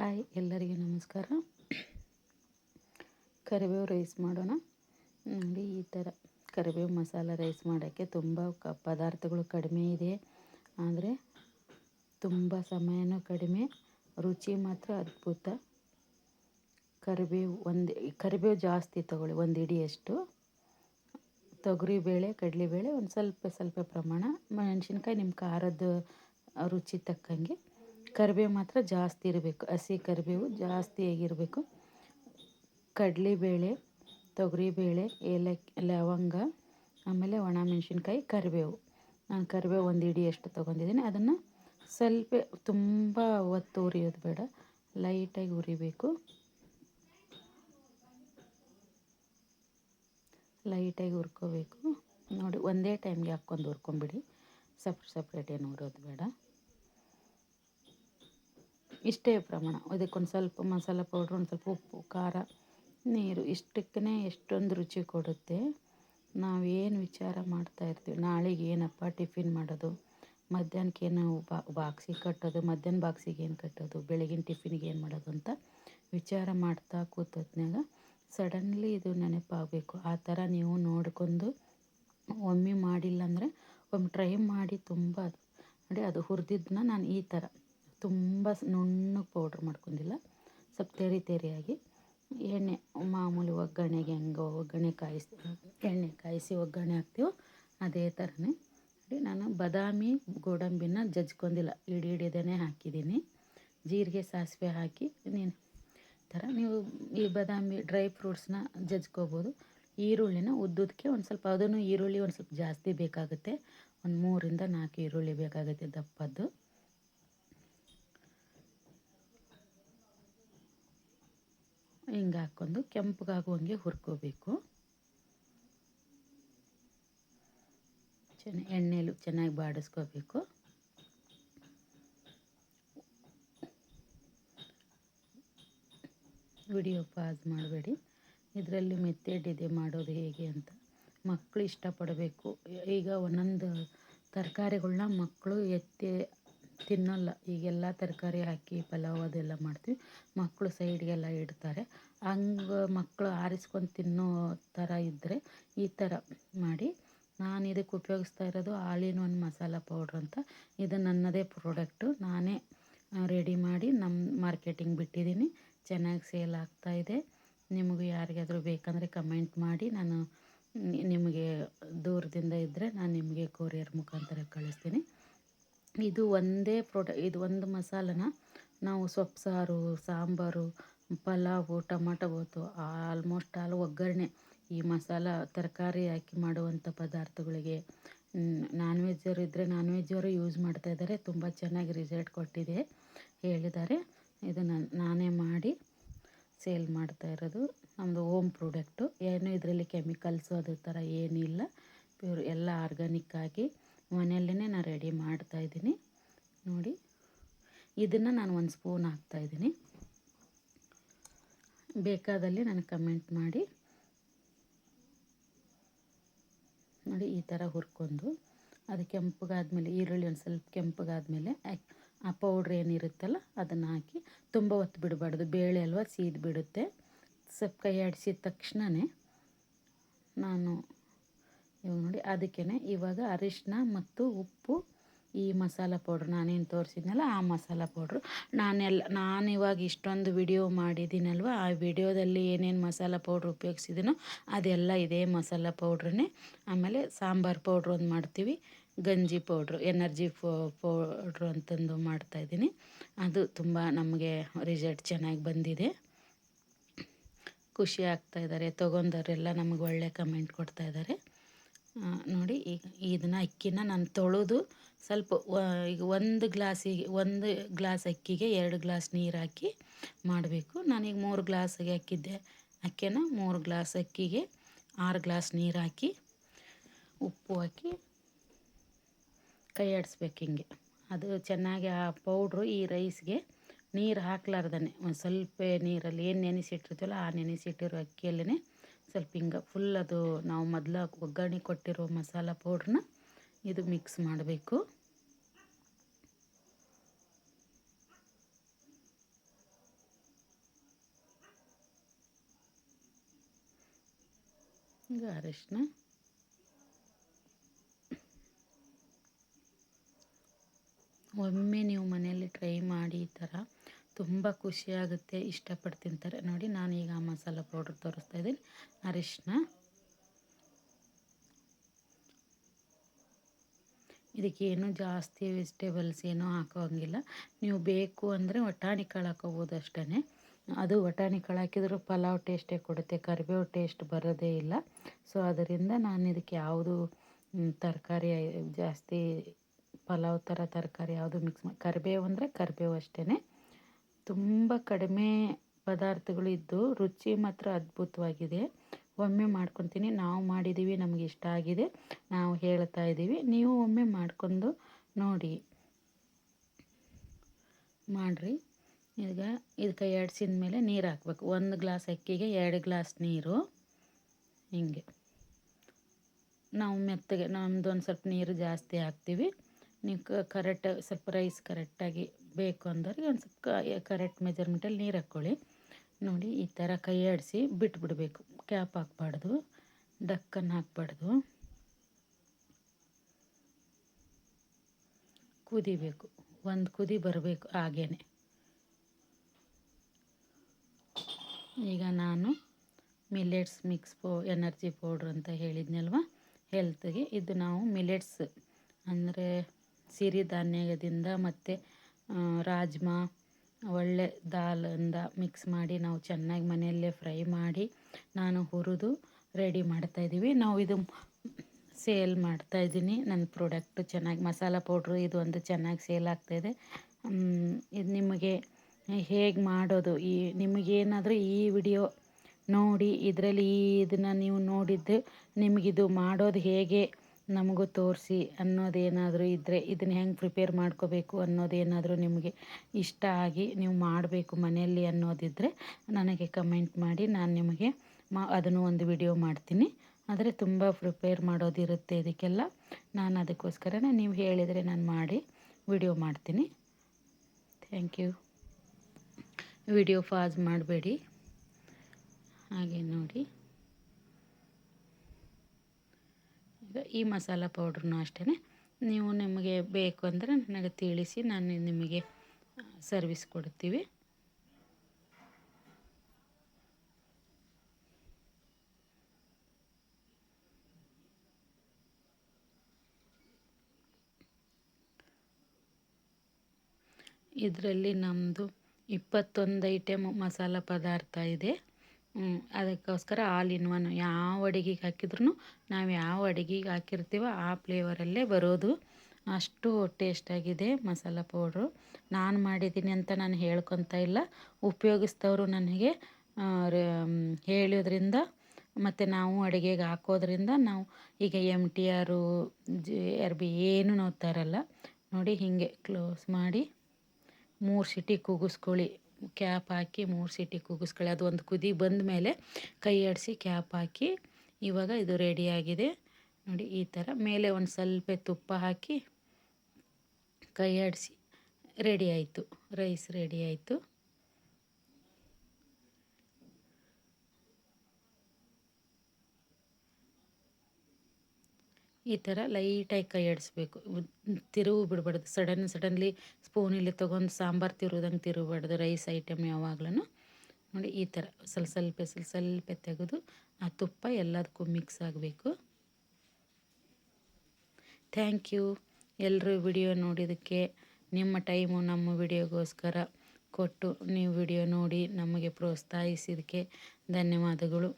Hi, ಎಲ್ಲರಿಗೂ ನಮಸ್ಕಾರ. ಕರಿಬೇವು ರೈಸ್ ಮಾಡೋಣ. ನೋಡಿ, ಈ ಥರ ಕರಿಬೇವು ಮಸಾಲ ರೈಸ್ ಮಾಡೋಕ್ಕೆ ತುಂಬ ಕ, ಪದಾರ್ಥಗಳು ಕಡಿಮೆ ಇದೆ. ಆದರೆ ತುಂಬ ಸಮಯನೂ ಕಡಿಮೆ. ರುಚಿ ಮಾತ್ರ ಅದ್ಭುತ. ಕರಿಬೇವು ಒಂದು, ಕರಿಬೇವು ಜಾಸ್ತಿ ತೊಗೊಳ್ಳಿ, ಒಂದು ಇಡಿಯಷ್ಟು. ತೊಗರಿಬೇಳೆ ಕಡಲೆಬೇಳೆ ಒಂದು ಸ್ವಲ್ಪ ಸ್ವಲ್ಪ ಪ್ರಮಾಣ. ಮೆಣಸಿನ್ಕಾಯಿ ನಿಮ್ಮ ಖಾರದ ರುಚಿ ತಕ್ಕಂಗೆ ಕರಿಬೇವು ಮಾತ್ರ ಜಾಸ್ತಿ ಇರಬೇಕು. ಹಸಿ ಕರಿಬೇವು ಜಾಸ್ತಿ ಆಗಿರಬೇಕು. ಕಡಲೆಬೇಳೆ, ತೊಗರಿಬೇಳೆ, ಏಲಕ್ಕಿ, ಲವಂಗ, ಆಮೇಲೆ ಒಣ ಮೆಣಸಿನ್ಕಾಯಿ ಕರಿಬೇವು. ನಾನು ಕರಿಬೇವು ಒಂದು ಇಡಿಯಷ್ಟು ತೊಗೊಂಡಿದ್ದೀನಿ. ಅದನ್ನು ಸ್ವಲ್ಪ ತುಂಬ ಒತ್ತು ಉರಿಯೋದು ಬೇಡ. ಲೈಟಾಗಿ ಉರಿಬೇಕು. ಲೈಟಾಗಿ ಹುರ್ಕೋಬೇಕು. ನೋಡಿ, ಒಂದೇ ಟೈಮ್ಗೆ ಹಾಕ್ಕೊಂಡು ಹುರ್ಕೊಂಬಿಡಿ ಸಪ್ರೇಟ್ ಸಪ್ರೇಟ್ ಏನು ಉರೋದು ಬೇಡ. ಇಷ್ಟೇ ಪ್ರಮಾಣ. ಅದಕ್ಕೊಂದು ಸ್ವಲ್ಪ ಮಸಾಲ ಪೌಡ್ರ್, ಒಂದು ಸ್ವಲ್ಪ ಉಪ್ಪು, ಖಾರ, ನೀರು, ಇಷ್ಟಕ್ಕೇ ಎಷ್ಟೊಂದು ರುಚಿ ಕೊಡುತ್ತೆ. ನಾವೇನು ವಿಚಾರ ಮಾಡ್ತಾಯಿರ್ತೀವಿ ನಾಳೆಗೆ ಏನಪ್ಪ ಟಿಫಿನ್ ಮಾಡೋದು? ಮಧ್ಯಾಹ್ನಕ್ಕೆ ಏನು ಬಾಕ್ಸಿಗೆ ಕಟ್ಟೋದು? ಮಧ್ಯಾಹ್ನ ಬಾಕ್ಸಿಗೆ ಏನು ಕಟ್ಟೋದು? ಬೆಳಗಿನ ಟಿಫಿನ್ಗೆ ಏನು ಮಾಡೋದು ಅಂತ ವಿಚಾರ ಮಾಡ್ತಾ ಕೂತೊತ್ನಾಗ ಸಡನ್ಲಿ ಇದು ನೆನಪಾಗಬೇಕು. ಆ ಥರ ನೀವು ನೋಡ್ಕೊಂಡು ಒಮ್ಮೆ ಮಾಡಿಲ್ಲ ಅಂದರೆ ಒಮ್ಮೆ ಟ್ರೈ ಮಾಡಿ ತುಂಬ. ನೋಡಿ ಅದು ಹುರಿದಿದ್ದನ್ನ ನಾನು ಈ ಥರ. ತುಂಬ ನುಣ್ಣಗೆ ಪೌಡ್ರ್ ಮಾಡ್ಕೊಂಡಿಲ್ಲ. ಸ್ವಲ್ಪ ತೆರಿ ತೆರಿಯಾಗಿ. ಎಣ್ಣೆ, ಮಾಮೂಲಿ ಒಗ್ಗರಣೆಗೆ ಹೆಂಗೆ ಒಗ್ಗರಣೆ ಕಾಯಿಸಿ, ಎಣ್ಣೆ ಕಾಯಿಸಿ ಒಗ್ಗರಣೆ ಹಾಕ್ತೀವೋ ಅದೇ ಥರನೇ ನಾನು ಬಾದಾಮಿ ಗೋಡಂಬಿನ ಜಜ್ಕೊಂಡಿಲ್ಲ ಇಡಿ ಹಿಡಿದೇ ಹಾಕಿದ್ದೀನಿ. ಜೀರಿಗೆ, ಸಾಸಿವೆ ಹಾಕಿ ನೀನು ಥರ ನೀವು ಈ ಬಾದಾಮಿ ಡ್ರೈ ಫ್ರೂಟ್ಸ್ನ ಜಜ್ಕೋಬೋದು. ಈರುಳ್ಳಿನ ಉದ್ದುದಕ್ಕೆ ಒಂದು ಸ್ವಲ್ಪ ಅದನ್ನು ಈರುಳ್ಳಿ ಒಂದು ಸ್ವಲ್ಪ ಜಾಸ್ತಿ ಬೇಕಾಗುತ್ತೆ. ಒಂದು ಮೂರಿಂದ ನಾಲ್ಕು ಈರುಳ್ಳಿ ಬೇಕಾಗುತ್ತೆ ದಪ್ಪದ್ದು. ಹಿಂಗೆ ಹಾಕ್ಕೊಂಡು ಕೆಂಪಗಾಗುವಂಗೆ ಹುರ್ಕೋಬೇಕು. ಚೆನ್ನ ಎಣ್ಣೆಲು ಚೆನ್ನಾಗಿ ಬಾಡಿಸ್ಕೋಬೇಕು. ವಿಡಿಯೋ ಪಾಸ್ ಮಾಡಬೇಡಿ. ಇದರಲ್ಲಿ ಮೆಥಡ್ ಇದೆ ಮಾಡೋದು ಹೇಗೆ ಅಂತ. ಮಕ್ಕಳು ಇಷ್ಟಪಡಬೇಕು. ಈಗ ಒಂದೊಂದು ತರಕಾರಿಗಳ್ನ ಮಕ್ಕಳು ಎತ್ತಿ ತಿನ್ನೋಲ್ಲ. ಈಗೆಲ್ಲ ತರಕಾರಿ ಹಾಕಿ, ಪಲಾವ್ ಅದೆಲ್ಲ ಮಾಡ್ತೀವಿ. ಮಕ್ಕಳು ಸೈಡ್ಗೆಲ್ಲ ಇಡ್ತಾರೆ. ಹಂಗೆ ಮಕ್ಕಳು ಆರಿಸ್ಕೊಂಡು ತಿನ್ನೋ ಥರ ಇದ್ದರೆ ಈ ಥರ ಮಾಡಿ ನಾನು ಇದಕ್ಕೆ ಉಪಯೋಗಿಸ್ತಾ ಇರೋದು all in one masala powder ಅಂತ. ಇದು ನನ್ನದೇ ಪ್ರಾಡಕ್ಟು. ನಾನೇ ರೆಡಿ ಮಾಡಿ ನಮ್ಮ ಮಾರ್ಕೆಟಿಂಗ್ ಬಿಟ್ಟಿದ್ದೀನಿ ಚೆನ್ನಾಗಿ ಸೇಲ್ ಆಗ್ತಾಯಿದೆ ನಿಮಗೂ ಯಾರಿಗಾದರೂ ಬೇಕಂದರೆ ಕಮೆಂಟ್ ಮಾಡಿ. ನಾನು, ನಿಮಗೆ ದೂರದಿಂದ ಇದ್ದರೆ ನಾನು ನಿಮಗೆ ಕೊರಿಯರ್ ಮುಖಾಂತರ ಕಳಿಸ್ತೀನಿ. ಇದು ಒಂದೇ ಪ್ರೊಡ, ಇದು ಒಂದು ಮಸಾಲನ ನಾವು ಸೊಪ್ಪು ಸಾರು, sambar, pulao, tomato bath almost all ಒಗ್ಗರಣೆ ಈ ಮಸಾಲ ತರಕಾರಿ ಹಾಕಿ ಮಾಡುವಂಥ ಪದಾರ್ಥಗಳಿಗೆ. ನಾನ್ ವೆಜ್ಜವರು ಇದ್ದರೆ ನಾನ್ ವೆಜ್ಜವರು ಯೂಸ್ ಮಾಡ್ತಾ ಇದ್ದಾರೆ ತುಂಬ ಚೆನ್ನಾಗಿ ರಿಸಲ್ಟ್ ಕೊಟ್ಟಿದೆ. ಹೇಳಿದ್ದಾರೆ. ಇದನ್ನು ನಾನೇ ಮಾಡಿ ಸೇಲ್ ಮಾಡ್ತಾ ಇರೋದು. ನಮ್ಮದು ಓಮ್ ಪ್ರಾಡಕ್ಟು ಏನು ಇದರಲ್ಲಿ ಕೆಮಿಕಲ್ಸು ಅದ್ರ ಥರ ಏನಿಲ್ಲ ಪ್ಯೂರ್ ಎಲ್ಲ ಆರ್ಗಾನಿಕ್ ಆಗಿ ಮನೆಯಲ್ಲೇ ನಾನು ರೆಡಿ ಮಾಡ್ತಾಯಿದ್ದೀನಿ ನೋಡಿ, ಇದನ್ನು ನಾನು ಒಂದು ಸ್ಪೂನ್ ಹಾಕ್ತಾಯಿದ್ದೀನಿ ಬೇಕಾದಲ್ಲಿ ನನಗೆ ಕಮೆಂಟ್ ಮಾಡಿ. ನೋಡಿ, ಈ ಥರ ಹುರ್ಕೊಂಡು, ಅದು ಕೆಂಪಗಾದ್ಮೇಲೆ, ಈರುಳ್ಳಿ ಒಂದು ಸ್ವಲ್ಪ ಕೆಂಪಗಾದ್ಮೇಲೆ ಆ ಪೌಡ್ರ್ ಏನಿರುತ್ತಲ್ಲ, ಅದನ್ನು ಹಾಕಿ, ತುಂಬ ಹೊತ್ತು ಬಿಡಬಾರ್ದು. ಬೇಳೆ ಅಲ್ವಾ, ಸೀದ್ ಬಿಡುತ್ತೆ. ಸ್ವಲ್ಪ ಕೈ ಆಡಿಸಿದ ತಕ್ಷಣವೇ ನಾನು ಇವಾಗ ನೋಡಿ ಅದಕ್ಕೇ ಇವಾಗ ಅರಿಶಿನ ಮತ್ತು ಉಪ್ಪು ಈ ಮಸಾಲ ಪೌಡ್ರ್ ನಾನೇನು ತೋರಿಸಿದ್ನಲ್ಲ ಆ ಮಸಾಲ ಪೌಡ್ರು. ನಾನೆಲ್ಲ, ನಾನು ಇವಾಗ ಇಷ್ಟೊಂದು ವಿಡಿಯೋ ಮಾಡಿದ್ದೀನಲ್ವ, ಆ ವಿಡಿಯೋದಲ್ಲಿ ಏನೇನು ಮಸಾಲ ಪೌಡ್ರ್ ಉಪಯೋಗಿಸಿದ್ದೀನೋ ಅದೆಲ್ಲ ಇದೇ ಮಸಾಲ ಪೌಡ್ರನ್ನೇ ಆಮೇಲೆ ಸಾಂಬಾರು ಪೌಡ್ರ್ ಒಂದು ಮಾಡ್ತೀವಿ, ಗಂಜಿ ಪೌಡ್ರು, ಎನರ್ಜಿ ಪೌಡ್ರು ಅಂತಂದು ಮಾಡ್ತಾಯಿದ್ದೀನಿ ಅದು ತುಂಬ ನಮಗೆ ರಿಸಲ್ಟ್ ಚೆನ್ನಾಗಿ ಬಂದಿದೆ. ಖುಷಿ ಆಗ್ತಾಯಿದ್ದಾರೆ ತೊಗೊಂಡವರೆಲ್ಲ ನಮಗೆ ಒಳ್ಳೆ ಕಮೆಂಟ್ ಕೊಡ್ತಾಯಿದ್ದಾರೆ ನೋಡಿ ಈಗ ಇದನ್ನು ಅಕ್ಕಿನ ನಾನು ತೊಳೆದು ಸ್ವಲ್ಪ ಈಗ ಒಂದು ಗ್ಲಾಸಿಗೆ, ಒಂದು ಗ್ಲಾಸ್ ಅಕ್ಕಿಗೆ ಎರಡು ಗ್ಲಾಸ್ ನೀರು ಹಾಕಿ ಮಾಡಬೇಕು. ನಾನೀಗ ಮೂರು ಗ್ಲಾಸಿಗೆ ಹಾಕಿದ್ದೆ ಅಕ್ಕಿನ ಮೂರು ಗ್ಲಾಸ್ ಅಕ್ಕಿಗೆ ಆರು ಗ್ಲಾಸ್ ನೀರು ಹಾಕಿ ಉಪ್ಪು ಹಾಕಿ ಕೈ ಆಡಿಸ್ಬೇಕು ಹಿಂಗೆ. ಅದು ಚೆನ್ನಾಗಿ ಆ ಪೌಡ್ರು ಈ ರೈಸ್ಗೆ ನೀರು ಹಾಕ್ಲಾರ್ದೇ ಒಂದು ಸ್ವಲ್ಪ ನೀರಲ್ಲಿ ಏನು ನೆನೆಸಿಟ್ಟಿರ್ತೀವಲ್ಲ ಆ ನೆನೆಸಿಟ್ಟಿರೋ ಅಕ್ಕಿಯಲ್ಲೇ ಸ್ವಲ್ಪ ಹಿಂಗೆ ಫುಲ್ ಅದು ನಾವು ಮೊದಲು ಒಗ್ಗರಣೆ ಕೊಟ್ಟಿರೋ ಮಸಾಲ ಪೌಡ್ರನ್ನ ಇದು ಮಿಕ್ಸ್ ಮಾಡಬೇಕು. ಈಗ ಅರಶಿನ. ಒಮ್ಮೆ ತುಂಬ ಖುಷಿಯಾಗುತ್ತೆ ಇಷ್ಟಪಟ್ಟು ತಿಂತಾರೆ ನೋಡಿ, ನಾನು ಈಗ ಮಸಾಲ ಪೌಡ್ರ್ ತೋರಿಸ್ತಾ ಇದ್ದೀನಿ. ಅರಿಶಿನ ಇದಕ್ಕೇನು ಜಾಸ್ತಿ ವೆಜಿಟೇಬಲ್ಸ್ ಏನೂ ಹಾಕೋಂಗಿಲ್ಲ ನೀವು ಬೇಕು ಅಂದರೆ ವಟಾಣಿ ಕಾಳು ಹಾಕೋಬೋದು ಅಷ್ಟೇ ಅದು ವಟಾಣಿ ಕಾಳು ಹಾಕಿದ್ರು ಪಲಾವ್ ಟೇಸ್ಟೇ ಕೊಡುತ್ತೆ, ಕರಿಬೇವು ಟೇಸ್ಟ್ ಬರೋದೇ ಇಲ್ಲ. ಸೊ ಅದರಿಂದ ನಾನು ಇದಕ್ಕೆ ಯಾವುದು ತರಕಾರಿ ಜಾಸ್ತಿ ಪಲಾವ್ ಥರ ತರಕಾರಿ ಯಾವುದು ಮಿಕ್ಸ್ ಮಾಡಿ ಕರಿಬೇವು ಅಂದರೆ ಕರಿಬೇವು ಅಷ್ಟೇ ತುಂಬ ಕಡಿಮೆ ಪದಾರ್ಥಗಳು ಇದ್ದು ರುಚಿ ಮಾತ್ರ ಅದ್ಭುತವಾಗಿದೆ. ಒಮ್ಮೆ ಮಾಡ್ಕೊತೀನಿ. ನಾವು ಮಾಡಿದ್ದೀವಿ ನಮಗೆ ಇಷ್ಟ ಆಗಿದೆ. ನಾವು ಹೇಳ್ತಾ ಇದ್ದೀವಿ. ನೀವು ಒಮ್ಮೆ ಮಾಡ್ಕೊಂಡು ನೋಡಿ. ಮಾಡಿರಿ. ಈಗ ಇದಕ್ಕೆ ಎಡ್ಸಿದ ಮೇಲೆ ನೀರು ಹಾಕ್ಬೇಕು. ಒಂದು ಗ್ಲಾಸ್ ಅಕ್ಕಿಗೆ ಎರಡು ಗ್ಲಾಸ್ ನೀರು. ಹಿಂಗೆ. ನಾವು ಮೆತ್ತಗೆ, ನಮ್ದು ಒಂದು ಸ್ವಲ್ಪ ನೀರು ಜಾಸ್ತಿ ಹಾಕ್ತೀವಿ. ನೀವು ಕರೆಕ್ಟಾಗಿ ಸ್ವಲ್ಪ ರೈಸ್ ಕರೆಕ್ಟಾಗಿ ಬೇಕು ಅಂದವ್ರಿಗೆ ಒಂದು ಸ್ವಲ್ಪ ಕರೆಕ್ಟ್ ಮೆಜರ್ಮೆಂಟಲ್ಲಿ ನೀರು ಹಾಕ್ಕೊಳ್ಳಿ ನೋಡಿ ಈ ಥರ ಕೈ ಆಡಿಸಿ ಬಿಟ್ಬಿಡಬೇಕು. ಕ್ಯಾಪ್ ಹಾಕ್ಬಾರ್ದು. ಡಕ್ಕನ್ನು ಹಾಕ್ಬಾರ್ದು. ಕುದಿಬೇಕು. ಒಂದು ಕುದಿ ಬರಬೇಕು ಹಾಗೇನೆ. ಈಗ ನಾನು ಮಿಲೆಟ್ಸ್ ಮಿಕ್ಸ್ ಪೌ ಎನರ್ಜಿ ಪೌಡ್ರ್ ಅಂತ ಹೇಳಿದ್ನಲ್ವ? ಹೆಲ್ತ್ಗೆ ಇದು ನಾವು ಮಿಲೆಟ್ಸ್ ಅಂದರೆ ಸಿರಿಧಾನ್ಯದಿಂದ ಮತ್ತು ರಾಜ್ಮಾ, ಒಳ್ಳೆ ದಾಲಿಂದ ಮಿಕ್ಸ್ ಮಾಡಿ ನಾವು ಚೆನ್ನಾಗಿ ಮನೆಯಲ್ಲೇ ಫ್ರೈ ಮಾಡಿ ನಾನು ಹುರಿದು ರೆಡಿ ಮಾಡ್ತಾಯಿದ್ದೀವಿ ನಾವು ಇದು ಸೇಲ್ ಮಾಡ್ತಾಯಿದ್ದೀನಿ ನನ್ನ ಪ್ರಾಡಕ್ಟು ಚೆನ್ನಾಗಿ ಮಸಾಲ ಪೌಡ್ರು ಇದು ಒಂದು ಚೆನ್ನಾಗಿ ಸೇಲ್ ಆಗ್ತಾಯಿದೆ ಇದು. ನಿಮಗೆ ಹೇಗೆ ಮಾಡೋದು? ಈ ನಿಮಗೇನಾದರೂ ಈ ವಿಡಿಯೋ ನೋಡಿ, ಇದರಲ್ಲಿ ಈ ಇದನ್ನು ನೀವು ನೋಡಿದ್ದು ನಿಮಗಿದು ಮಾಡೋದು ಹೇಗೆ? ನಮಗೂ ತೋರಿಸಿ ಅನ್ನೋದೇನಾದರೂ ಇದ್ದರೆ ಇದನ್ನು ಹೆಂಗೆ ಪ್ರಿಪೇರ್ ಮಾಡ್ಕೋಬೇಕು ಅನ್ನೋದೇನಾದರೂ ನಿಮಗೆ ಇಷ್ಟ ಆಗಿ ನೀವು ಮಾಡಬೇಕು ಮನೆಯಲ್ಲಿ ಅನ್ನೋದಿದ್ದರೆ ನನಗೆ ಕಮೆಂಟ್ ಮಾಡಿ, ನಾನು ನಿಮಗೆ ಮಾ, ಅದನ್ನು ಒಂದು ವಿಡಿಯೋ ಮಾಡ್ತೀನಿ. ಆದರೆ ತುಂಬ ಪ್ರಿಪೇರ್ ಮಾಡೋದಿರುತ್ತೆ ಇದಕ್ಕೆಲ್ಲ. ನಾನು ಅದಕ್ಕೋಸ್ಕರನೇ ನೀವು ಹೇಳಿದರೆ ನಾನು ಮಾಡಿ ವಿಡಿಯೋ ಮಾಡ್ತೀನಿ. ಥ್ಯಾಂಕ್ ಯು ವಿಡಿಯೋ ಫಾಸ್ ಮಾಡಬೇಡಿ. ಹಾಗೆ ನೋಡಿ. ಈ ಮಸಾಲ ಪೌಡ್ರನ್ನು ಅಷ್ಟೇ ನೀವು ನಿಮಗೆ ಬೇಕು ಅಂದರೆ ನನಗೆ ತಿಳಿಸಿ ನಾನು ನಿಮಗೆ ಸರ್ವಿಸ್ ಕೊಡ್ತೀವಿ. ಇದರಲ್ಲಿ ನಮ್ಮದು ಇಪ್ಪತ್ತೊಂದು ಐಟಮ್ ಮಸಾಲ ಪದಾರ್ಥ ಇದೆ. ಅದಕ್ಕೋಸ್ಕರ ಆಲ್ ಇನ್ ಒನ್ ಯಾವ ಅಡುಗೆಗೆ ಹಾಕಿದ್ರೂ ನಾವು ಯಾವ ಅಡುಗೆಗೆ ಹಾಕಿರ್ತೀವೋ ಆ ಫ್ಲೇವರಲ್ಲೇ ಬರೋದು. ಅಷ್ಟು ಟೇಸ್ಟಾಗಿದೆ ಮಸಾಲ ಪೌಡ್ರು ನಾನು ಮಾಡಿದ್ದೀನಿ ಅಂತ ನಾನು ಹೇಳ್ಕೊತ ಇಲ್ಲ. ಉಪಯೋಗಿಸಿದವರು ನನಗೆ ಹೇಳೋದ್ರಿಂದ ಮತ್ತು ನಾವು ಅಡುಗೆಗೆ ಹಾಕೋದ್ರಿಂದ ನಾವು ಈಗ M T R G R B ಏನು ನಾವು ತರಲ್ಲ ನೋಡಿ ಹೀಗೆ ಕ್ಲೋಸ್ ಮಾಡಿ ಮೂರು ಸಿಟಿ ಕೂಗಿಸ್ಕೊಳ್ಳಿ. ಕ್ಯಾಪ್ ಹಾಕಿ ಮೂರು ಸೀಟಿ ಕೂಗಿಸ್ಕೊಳ್ಳಿ. ಅದು ಒಂದು ಕುದಿ ಬಂದ ಮೇಲೆ ಕೈ ಆಡಿಸಿ ಕ್ಯಾಪ್ ಹಾಕಿ ಇವಾಗ ಇದು ರೆಡಿಯಾಗಿದೆ ನೋಡಿ, ಈ ಥರ ಮೇಲೆ ಒಂದು ಸ್ವಲ್ಪ ತುಪ್ಪ ಹಾಕಿ ಕೈ ಆಡಿಸಿ ರೆಡಿ ಆಯಿತು. ರೈಸ್ ರೆಡಿ ಆಯಿತು. ಈ ಥರ ಲೈಟಾಗಿ ಕೈ ಆಡಿಸ್ಬೇಕು ತಿರುವು ಬಿಡಬಾರ್ದು. ಸಡನ್ ಸಡನ್ಲಿ ಸ್ಪೂನಲ್ಲಿ ತೊಗೊಂಡು ಸಾಂಬಾರು ತಿರುವುದಂಗೆ ತಿರುಗಬಾರ್ದು. ರೈಸ್ ಐಟಮ್ ಯಾವಾಗ್ಲೂ ನೋಡಿ, ಈ ಥರ ಸ್ವಲ್ಪ ಸ್ವಲ್ಪ ಸ್ವಲ್ಪ ಸ್ವಲ್ಪ ತೆಗೆದು ಆ ತುಪ್ಪ ಎಲ್ಲದಕ್ಕೂ ಮಿಕ್ಸ್ ಆಗಬೇಕು. Thank you. ಎಲ್ಲರೂ ವಿಡಿಯೋ ನೋಡಿದ್ದಕ್ಕೆ ನಿಮ್ಮ ಟೈಮು ನಮ್ಮ ವಿಡಿಯೋಗೋಸ್ಕರ ಕೊಟ್ಟು ನೀವು ವಿಡಿಯೋ ನೋಡಿ ನಮಗೆ ಪ್ರೋತ್ಸಾಹಿಸಿದ್ದಕ್ಕೆ ಧನ್ಯವಾದಗಳು.